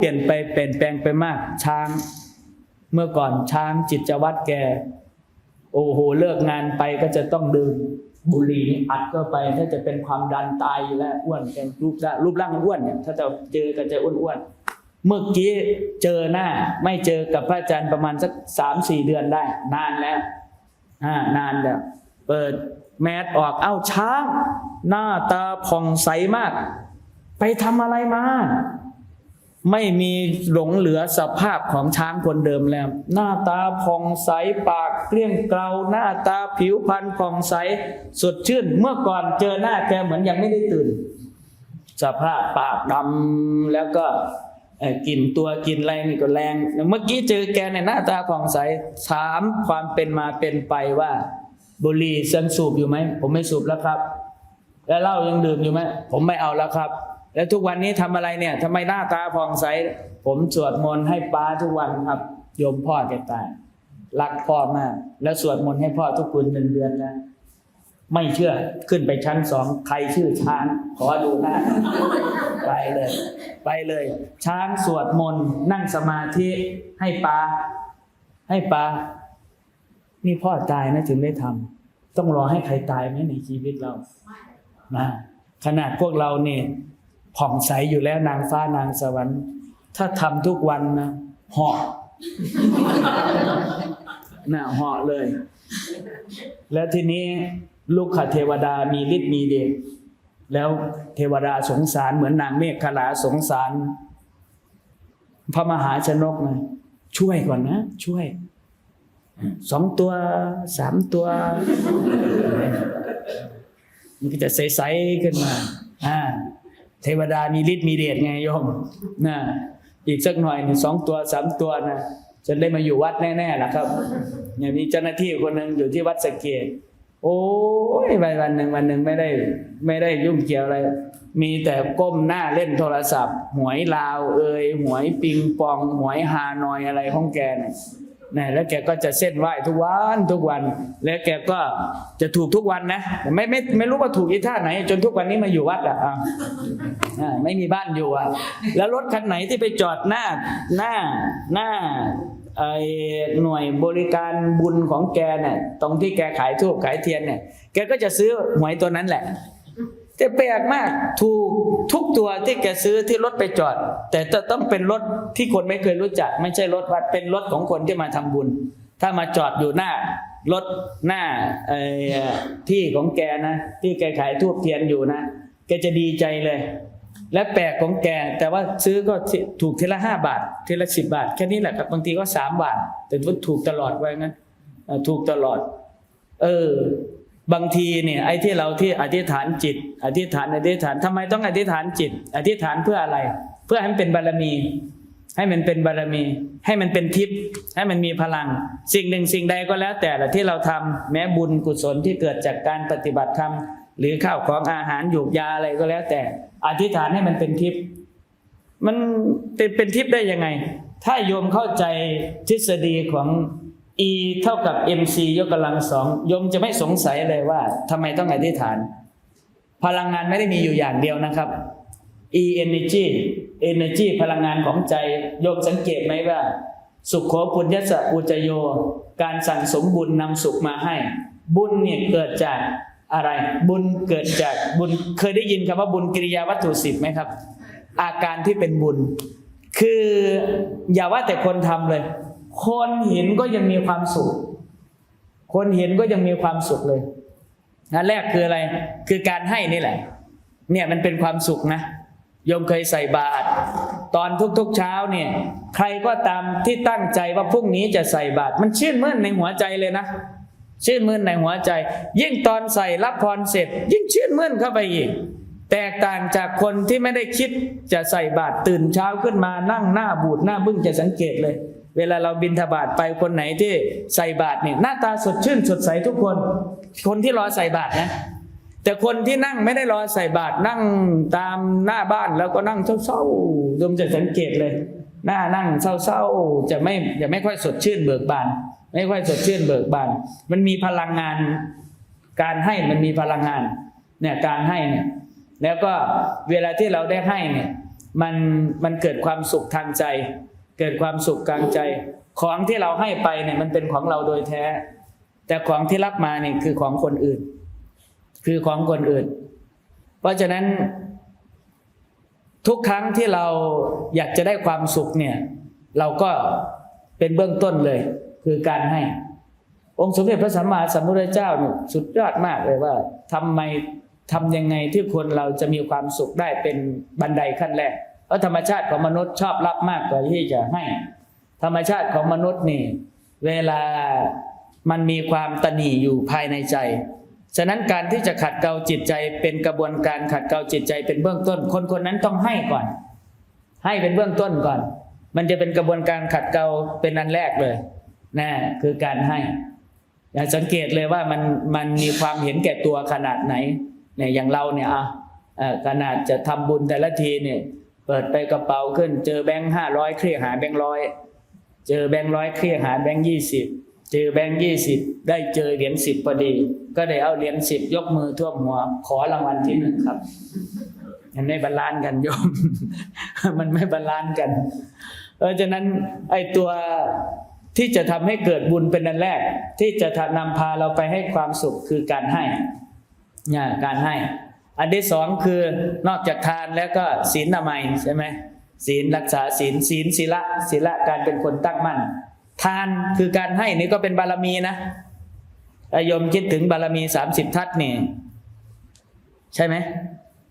เปลี่ยนไปเปลี่ยนแปลงไปมาก ช้าง เมื่อก่อนช้างจิตวัตรแก โอ้โหเลิกงานไปก็จะต้องดื่มบุหรี่อัดเข้าไปถ้าจะเป็นความดันตายอยู่แล้วอ้วนแกรูปร่างรูปร่างอ้วนเนี่ยถ้าจะเจอกันจะอ้วนๆเมื่อกี้เจอหน้า ไม่เจอกับพระอาจารย์ประมาณสักสามสี่เดือนได้ นานแล้วอ่านานแล้วเปิดแมสออกเอ้าช้าง หน้าตาผ่องใสมาก ไปทำอะไรมา ไม่มีหลงเหลือสภาพของช้างคนเดิมแล้ว หน้าตาผ่องใสปากเกลี้ยงเกลาหน้าตาผิวพรรณผ่องใสสดชื่น เมื่อก่อนเจอหน้าแกเหมือนยังไม่ได้ตื่น สภาพปากดำแล้วก็กลิ่นตัวกลิ่นอะไรนี่ก็แรง เมื่อกี้เจอแกในหน้าตาผ่องใสถามความเป็นมาเป็นไปว่า บุหรี่เซิงสูบอยู่ไหมผมไม่สูบแล้วครับ แล้วเหล้ายังดื่มอยู่ไหมผมไม่เอาแล้วครับ แล้วทุกวันนี้ทำอะไรเนี่ยทำไมหน้าตาผ่องใส ผมสวดมนต์ให้ป้าทุกวันครับ โยมพ่อแกตาย รักพ่อมาก แล้วสวดมนต์ให้พ่อทุกคืนหนึ่งเดือนแล้วไม่เชื่อขึ้นไปชั้นสองใครชื่อช้างขอดูหน้า ไปเลย ไปเลย ช้างสวดมนต์นั่งสมาธิให้ปลาให้ปลานี่พ่อตายนะถึงได้ทำต้องรอให้ใครตายไหมในชีวิตเรานะขนาดพวกเราเนี่ย ผ่องใสอยู่แล้วนางฟ้านางสวรรค์ ถ้าทำทุกวันนะเหาะน่ะเหาะเลย แล้วทีนี้ลูกขเทวดามีฤทธิ์มีเดชแล้วเทวดาสงสารเหมือนนางเมฆขลาสงสาร พระมหาชนกนะช่วยก่อนนะ ช่วยสองตัวสามตัว มันก็จะใส ๆ ขึ้นมา อ่า เทวดามีฤทธิ์มีเดชไงโยมนะอีกสักหน่อยหนึ่งสองตัวสามตัวนะจะได้มาอยู่วัดแน่ๆล่ะครับเนี่ยมีเจ้าหน้าที่คนหนึ่งอยู่ที่วัดสเกดโอ้ยวันวันหนึ่งวันหนึ่งไม่ได้ ไม่ได้ยุ่งเกี่ยวอะไร มีแต่ก้มหน้าเล่นโทรศัพท์ หวยลาวเอ่ยหวยปิงปอง หวยฮานอยอะไรของแกเนี่ย นะแล้วแกก็จะเส้นไหว้ทุกวันทุกวัน แล้วแกก็จะถูกทุกวันนะแต่ไม่ไม่ไม่รู้ว่าถูกอีท่าไหน จนทุกวันนี้มาอยู่วัดอะอะอ่าไม่มีบ้านอยู่อะ แล้วรถคันไหนที่ไปจอดหน้าหน้าหน้าไอ้หน่วยบริการบุญของแกเนี่ยตรงที่แกขายทูบขายเทียนเนี่ย แกก็จะซื้อหวยตัวนั้นแหละ แต่แปลกมากถูกทุกตัวที่แกซื้อที่รถไปจอด แต่จะต้องเป็นรถที่คนไม่เคยรู้จัก ไม่ใช่รถวัดเป็นรถของคนที่มาทำบุญ ถ้ามาจอดอยู่หน้ารถหน้าที่ของแกนะที่แกขายทูบเทียนอยู่นะแกจะดีใจเลย และแปลกของแกแต่ว่าซื้อก็ถูกทีละห้าบาททีละสิบบาท แค่นี้แหละครับบางทีก็สามบาท แต่ว่าถูกตลอดไว้งั้นถูกตลอด เออ บางทีเนี่ยไอ้ที่เราที่อธิษฐานจิต อธิษฐานอธิษฐานทำไมต้องอธิษฐานจิต อธิษฐานเพื่ออะไร เพื่อให้มันเป็นบารมี ให้มันเป็นบารมี ให้มันเป็นทิพย์ให้มันมีพลัง สิ่งหนึ่งสิ่งใดก็แล้วแต่ละที่เราทำแม้บุญกุศลที่เกิดจากการปฏิบัติธรรมหรือข้าวของอาหารหยูกยาอะไรก็แล้ว แต่อธิษฐานให้มันเป็นทิพย์มันเป็นเป็นทิพย์ได้ยังไง ถ้าโยมเข้าใจทฤษฎีของ E เท่ากับ mc ยกกำลังสองยมจะไม่สงสัยเลยว่าทำไมต้องอธิษฐาน พลังงานไม่ได้มีอยู่อย่างเดียวนะครับ E energy energy พลังงานของใจโยมสังเกตไหมว่า สุขโขปุญญสะอุจโย การสั่งสมบุญนำสุขมาให้ บุญเนี่ยเกิดจากอะไร บุญเกิดจากบุญเคยได้ยินคำว่าบุญกิริยาวัตถุสิบไหมครับ อาการที่เป็นบุญ คืออย่าว่าแต่คนทำเลย คนเห็นก็ยังมีความสุข คนเห็นก็ยังมีความสุขเลยนันแรกคืออะไร คือการให้นี่แหละ เนี่ยมันเป็นความสุขนะโยมเคยใส่บาตรตอนทุกๆเช้าเนี่ย ใครก็ตามที่ตั้งใจว่าพรุ่งนี้จะใส่บาตรมันชื่นมื่นในหัวใจเลยนะชื่นมื่นในหัวใจ ยิ่งตอนใส่รับพรเสร็จ ยิ่งชื่นมื่นเข้าไปอีก แตกต่างจากคนที่ไม่ได้คิดจะใส่บาตรตื่นเช้าขึ้นมานั่งหน้าบูดหน้าบึ้งจะสังเกตเลย เวลาเราบินทบาทไปคนไหนที่ใส่บาตรเนี่ยหน้าตาสดชื่นสดใสทุกคน คนที่รอใส่บาตรนะ แต่คนที่นั่งไม่ได้รอใส่บาตรนั่งตามหน้าบ้านแล้วก็นั่งเศร้าๆโยมจะสังเกตเลย หน้านั่งเศร้าๆจะไม่จะไม่ค่อยสดชื่นเบิกบาน ไม่ค่อยสดชื่นเบิกบาน มันมีพลังงาน การให้มันมีพลังงานเนี่ยการให้เนี่ยแล้วก็เวลาที่เราได้ให้เนี่ยมันมันเกิดความสุขทางใจ เกิดความสุขกลางใจ ของที่เราให้ไปเนี่ยมันเป็นของเราโดยแท้ แต่ของที่รับมาเนี่ยคือของคนอื่น คือของคนอื่น เพราะฉะนั้น ทุกครั้งที่เราอยากจะได้ความสุขเนี่ย เราก็เป็นเบื้องต้นเลย คือการให้ องค์สมเด็จพระสัมมาสัมพุทธเจ้าเนี่ยสุดยอดมากเลยว่าทำไมทำยังไงที่คนเราจะมีความสุขได้เป็นบันไดขั้นแรก เพราะธรรมชาติของมนุษย์ชอบรับมากกว่าที่จะให้ ธรรมชาติของมนุษย์นี่ เวลามันมีความตนีอยู่ภายในใจ ฉะนั้นการที่จะขัดเกลาจิตใจเป็นกระบวนการขัดเกลาจิตใจเป็นเบื้องต้น คนคนนั้นต้องให้ก่อน ให้เป็นเบื้องต้นก่อน มันจะเป็นกระบวนการขัดเกลาเป็นอันแรกเลยนะคือการให้อย่าสังเกตเลยว่ามันมันมีความเห็นแก่ตัวขนาดไหนเนี่ยอย่างเราเนี่ยอะขนาดจะทำบุญแต่ละทีเนี่ย เปิดไปกระเป๋าขึ้น เจอแบงค์ห้าร้อยเครียหาแบงค์ร้อยเจอแบงค์ร้อยเครียหาแบงค์ยี่สิบเจอแบงค์ยี่สิบได้เจอเหรียญสิบพอดี ก็ได้เอาเหรียญสิบยกมือท่วมหัว ขอรางวัลที่หนึ่งครับมันไม่บาลานซ์กันโยม มันไม่บาลานซ์กัน เพราะฉะนั้นไอ้ตัวที่จะทำให้เกิดบุญเป็นอันแรก ที่จะนำพาเราไปให้ความสุขคือการให้เนี่ยการให้ อันที่สองคือนอกจากทานแล้วก็ศีลนามัยใช่ไหมศีลรักษาศีลศีลศีละศีละการเป็นคนตั้งมั่น ทานคือการให้นี่ก็เป็นบารมีนะถ้าโยมคิดถึงบารมีสามสิบทัศน์นี่ ใช่ไหม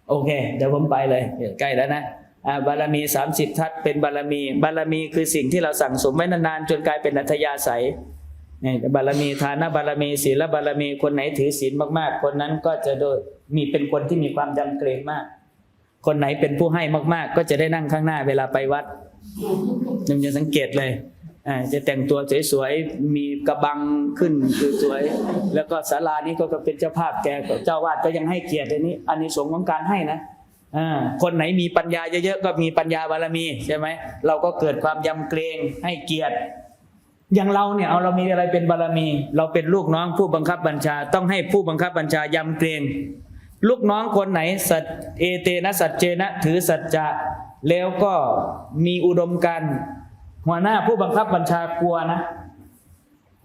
โอเค เดี๋ยวผมไปเลยใกล้แล้วนะบารมีสามสิบทัศน์เป็นบารมี บารมีคือสิ่งที่เราสั่งสมไว้นานๆจนกลายเป็นอัธยาศัยนี่ยบารมีทานบารมีศีลบารมีคนไหนถือศีลมาก ๆ คนนั้นก็จะโดย มีเป็นคนที่มีความยำเกรงมาก คนไหนเป็นผู้ให้มาก ๆ ก็จะได้นั่งข้างหน้าเวลาไปวัดยังจะสังเกตเลยจะแต่งตัวสวยๆ มีกระบังขึ้นสวยๆ แล้วก็ศาลานี้ก็เป็นเจ้าภาพแกเจ้าวาดก็ยังให้เกียรติอันนี้อันนี้สงส์ของการให้นะอคนไหนมีปัญญาเยอะๆ ก็มีปัญญาบารมีใช่ไหมเราก็เกิดความยำเกรงให้เกียรติ อย่างเราเนี่ยเอาเรามีอะไรเป็นบารมี เราเป็นลูกน้องผู้บังคับบัญชา ต้องให้ผู้บังคับบัญชายำเกรง ลูกน้องคนไหนสัจเอเตนะสัจเจนะ ถือสัจจะแล้วก็มีอุดมการหัวหน้าผู้บังคับบัญชากลัวนะ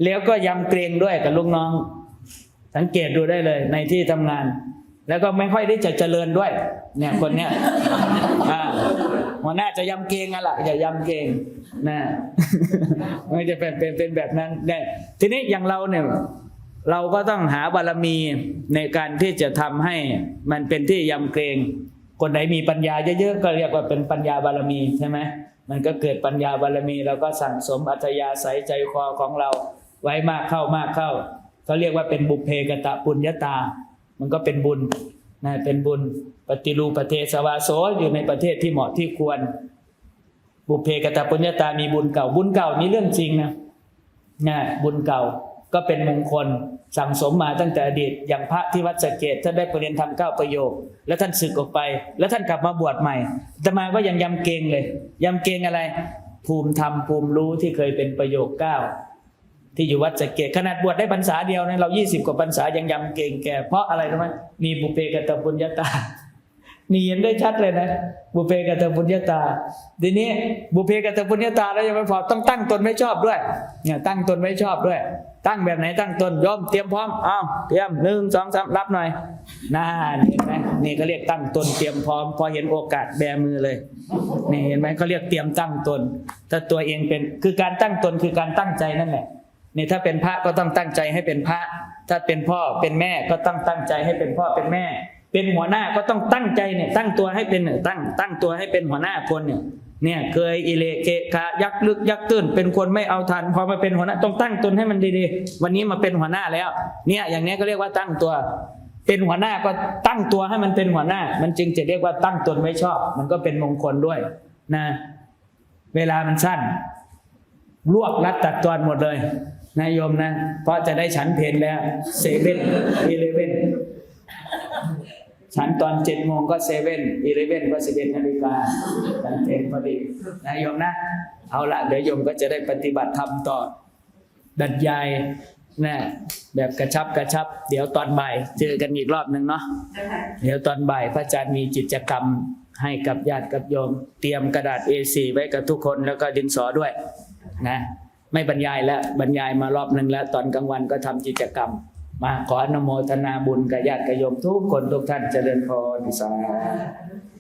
แล้วก็ยำเกรงด้วยกับลูกน้อง สังเกตดูได้เลยในที่ทำงาน แล้วก็ไม่ค่อยได้จะเจริญด้วย เนี่ยคนเนี้ยหัวหน้าจะยำเกรงอะล่ะอย่ายำเกรงนะมันจะเป็นเป็นเป็นแบบนั้นเนี่ยทีนี้อย่างเราเนี่ย เราก็ต้องหาบารมีในการที่จะทำให้มันเป็นที่ยำเกรงคนไหนมีปัญญาเยอะๆก็เรียกว่าเป็นปัญญาบารมีใช่ไหมมันก็เกิดปัญญาบารมีเราก็สั่งสมอัธยาศัยใจคอของเราไว้มากเข้ามากเข้าเขาเรียกว่าเป็นบุพเพกตะปุญญาตา มันก็เป็นบุญนะเป็นบุญปฏิรูประเทศสวาโสอยู่ในประเทศที่เหมาะที่ควร บุพเพกตปุญญาตามีบุญเก่า บุญเก่านี่เรื่องจริงนะนะบุญเก่า ก็เป็นมงคลสั่งสมมาตั้งแต่อดีตอย่างพระที่วัดสเกดท่านได้ประเรียนทำเก้าประโยค แล้วท่านศึกออกไป แล้วท่านกลับมาบวชใหม่แต่มาก็ยังยำเกงเลยยำเกงอะไร ภูมิธรรมภูมิรู้ที่เคยเป็นประโยคเก้าที่อยู่วัดสเกดขนาดบวชได้พรรษาเดียวนี่ยเรายี่สิบกว่าพรรษายังยำเกงแกเพราะอะไรรู้ไหมมีบุเพกตปุญญาตานี่เห็นได้ชัดเลยนะ บุเพกตปุญญาตา ทีนี้บุเพกตปุญญาตาแล้วยังไม่พอต้องตั้งตนไม่ชอบด้วยเนี่ยตั้งตนไม่ชอบด้วย ตั้งแบบไหนตั้งตนยอมเตรียมพร้อมอ้าวเตรียมหนึ่งสองสามรับหน่อยน่าเห็นไหมนี่เขาเรียกตั้งตนเตรียมพร้อม พอเห็นโอกาสแบมือเลยนี่เห็นไหมเขาเรียกเตรียมตั้งตน ถ้าตัวเองเป็นคือการตั้งตนคือการตั้งใจนั่นแหละนี่ถ้าเป็นพระก็ต้องตั้งใจให้เป็นพระ ถ้าเป็นพ่อเป็นแม่ก็ต้องตั้งใจให้เป็นพ่อเป็นแม่ เป็นหัวหน้าก็ต้องตั้งใจเนี่ยตั้งตัวให้เป็นเนี่ยตั้งตั้งตัวให้เป็นหัวหน้าคนเนี่ย เนี่ยเคยอิเลเกะกะยักลึกยักตื้นเป็นคนไม่เอาทันพอมาเป็นหัวหน้าต้องตั้งตนให้มันดีๆ วันนี้มาเป็นหัวหน้าแล้ว เนี่ยอย่างนี้ก็เรียกว่าตั้งตัว เป็นหัวหน้าก็ตั้งตัวให้มันเป็นหัวหน้า มันจึงจะเรียกว่าตั้งตนไว้ชอบ มันก็เป็นมงคลด้วยนะ เวลามันสั้นรวบรัดตัดตอนหมดเลยนายโยมนะ เพราะจะได้ฉันเพนแล้วเซเว่นอีเลเว่น ฉันตอนเจ็ดโมงก็เซเว่นอีเลเว่นก็สิบเอ็ดนาฬิกาฉันเต็มพอดีนะโยมนะ เอาละเดี๋ยวโยมก็จะได้ปฏิบัติธรรมต่อ ดัดยายนะแบบกระชับกระชับ เดี๋ยวตอนบ่ายเจอกันอีกรอบหนึ่งเนาะเดี๋ยวตอนบ่ายพระอาจารย์มีจิตกรรมให้กับญาติกับโยม เตรียมกระดาษ A4 ไว้กับทุกคนแล้วก็ดินสอด้วยนะไม่บรรยายแล้วบรรยายมารอบหนึ่งแล้ว ตอนกลางวันก็ทำากิจกรรม มาขออนุโมทนาบุญกับญาติโยมทุกคนทุกท่านเจริญพรสาธุ